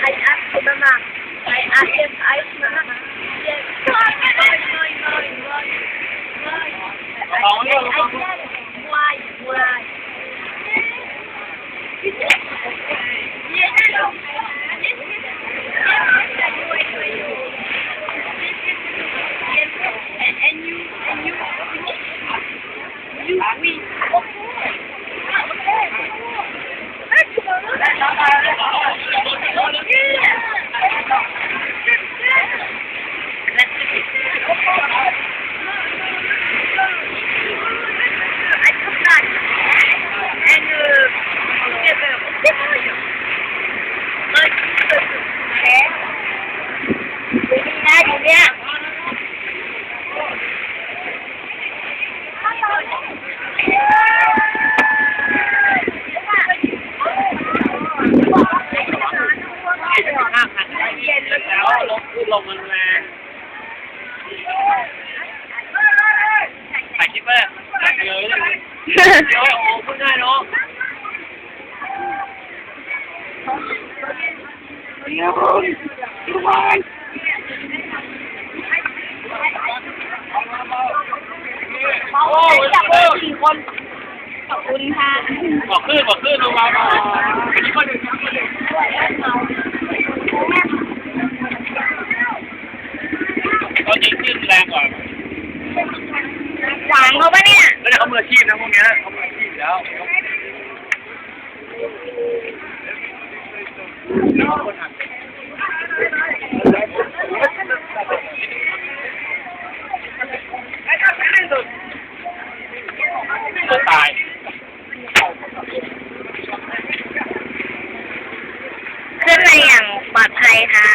I asked mama. I asked him, I asked mama. Yes. Why, why, why, why, why? Why? I, I, I said, why, why? He ขึ้นลงมันแรงถ่ายคลิปไปถ่ายเลยเดี๋ยวโอ้พูดง่ายเนาะโอ้ยจับมือสี่คน ขอบคุณค่ะ บอกขึ้นบอกขึ้นลงมาหน่อยอันนี้ก็ดึงก็ยิงขึ้นแรงกว่า หวั งเขาปะเนี่ยไม่ได้เขามืออาชีพนะพวกเนี้ยเขามืออาชีพแล้วตัวตายขึ้นในอย่างปลอดภัยค่ะ